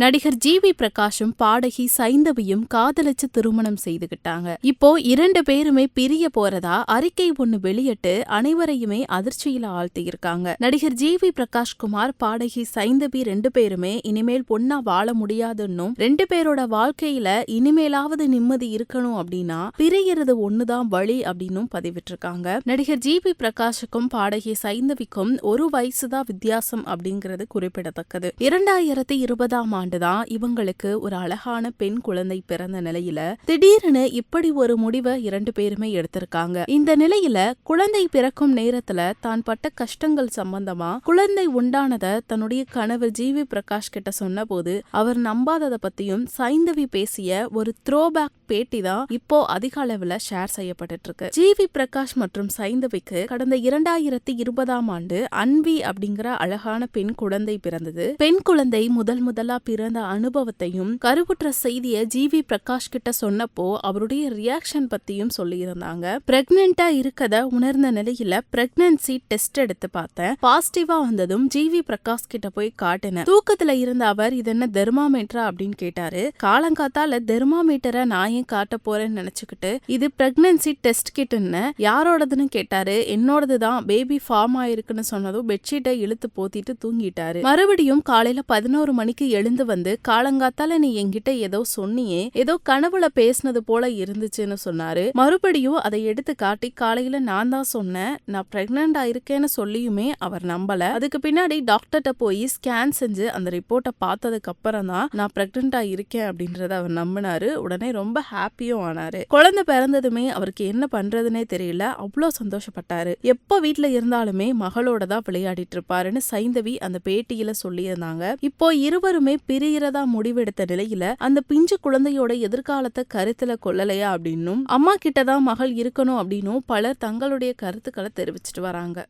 நடிகர் G we பிரகாஷும் பாடகி சைந்தவியும் காதலிச்சு திருமணம் செய்துகிட்டாங்க. இப்போ இரண்டு பேருமே பிரிய போறதா அறிக்கை ஒண்ணு வெளியிட்டு அனைவரையுமே அதிர்ச்சியில ஆழ்த்தியிருக்காங்க. நடிகர் ஜி வி பிரகாஷ் குமார் பாடகி சைந்தவி ரெண்டு பேருமே இனிமேல் பொண்ணா வாழ முடியாதுன்னும் ரெண்டு பேரோட வாழ்க்கையில இனிமேலாவது நிம்மதி இருக்கணும் அப்படின்னா பிரியறது ஒண்ணுதான் வழி அப்படின்னும் பதிவிட்டிருக்காங்க. நடிகர் ஜி வி பிரகாஷுக்கும் பாடகி சைந்தவிக்கும் ஒரு வயசுதான் வித்தியாசம் அப்படிங்கிறது குறிப்பிடத்தக்கது. இரண்டாயிரத்தி இருபதாம் ஆண்டு ஆண்டுதான் இவங்களுக்கு ஒரு அழகான பெண் குழந்தை பிறந்த நிலையில திடீர்னு இப்படி ஒரு முடிவை இரண்டு பேருமே எடுத்திருக்காங்க. இந்த நிலையில குழந்தை பிறக்கும் நேரத்துல தான் பட்ட கஷ்டங்கள் சம்பந்தமா குழந்தை உண்டானத தன்னுடைய கணவர் ஜி வி பிரகாஷ் கிட்ட சொன்னபோது அவர் நம்பாததை பத்தியும் சைந்தவி பேசிய ஒரு த்ரோபேக் பேட்டி தான் இப்போ அதிக அளவுல ஷேர் செய்யப்பட்டு இருக்கு ஜிவி பிரகாஷ் மற்றும் சைந்தவிக்கு கடந்த இரண்டாயிரத்தி இருபதாம் ஆண்டு அன்வி அப்படிங்கிற அழகான பெண் குழந்தை பிறந்தது. பெண் குழந்தை முதல் முதலா பிறந்த அனுபவத்தையும் கருவுற்ற செய்திய ஜிவி பிரகாஷ் கிட்ட சொன்னப்போ அவருடைய ரியாக்ஷன் பத்தியும் சொல்லியிருந்தாங்க. பிரெக்னென்டா இருக்கத உணர்ந்த நிலையில பிரெக்னன்சி டெஸ்ட் எடுத்து பார்த்தேன். பாசிட்டிவா வந்ததும் ஜி வி பிரகாஷ் கிட்ட போய் காட்டினேன். தூக்கத்துல இருந்த அவர் இது என்ன தெர்மாமீட்டரா அப்படின்னு கேட்டாரு. காலங்காத்தால தெர்மாமீட்டரை நான் எல்லாத்தையும் காட்ட போறேன்னு நினைச்சுக்கிட்டு இது பிரெக்னன்சி டெஸ்ட் கிட்டுன்னு யாரோடதுன்னு கேட்டாரு. என்னோடது தான் பேபி ஃபார்ம் ஆயிருக்குன்னு சொன்னதும் பெட்ஷீட்டை இழுத்து போத்திட்டு தூங்கிட்டாரு. மறுபடியும் காலையில பதினோரு மணிக்கு எழுந்து வந்து காலங்காத்தால நீ என்கிட்ட ஏதோ சொன்னியே ஏதோ கனவுல பேசினது போல இருந்துச்சுன்னு சொன்னாரு. மறுபடியும் அதை எடுத்து காட்டி காலையில நான் தான் சொன்னேன் நான் பிரெக்னன்ட் இருக்கேன்னு சொல்லியுமே அவர் நம்பல. அதுக்கு பின்னாடி டாக்டர்கிட்ட போய் ஸ்கேன் செஞ்சு அந்த ரிப்போர்ட்டை பார்த்ததுக்கு அப்புறம் தான் நான் பிரெக்னண்டா இருக்கேன் அப்படின்றத அவர் நம்பினாரு. உடனே ரொம்ப ஹாப்பியும் ஆனாரு. குழந்தை பிறந்ததுமே அவருக்கு என்ன பண்றதுனே தெரியல. அவ்வளோ சந்தோஷப்பட்டாரு. எப்போ வீட்டில் இருந்தாலுமே மகளோட தான் விளையாடிட்டு இருப்பாருன்னு சைந்தவி அந்த பேட்டியில சொல்லியிருந்தாங்க. இப்போ இருவருமே பிரியறதா முடிவெடுத்த நிலையில அந்த பிஞ்சு குழந்தையோட எதிர்காலத்தை கருத்துல கொள்ளலையா அப்படின்னும் அம்மா கிட்டதான் மகள் இருக்கணும் அப்படின்னும் பலர் தங்களுடைய கருத்துக்களை தெரிவிச்சிட்டு வராங்க.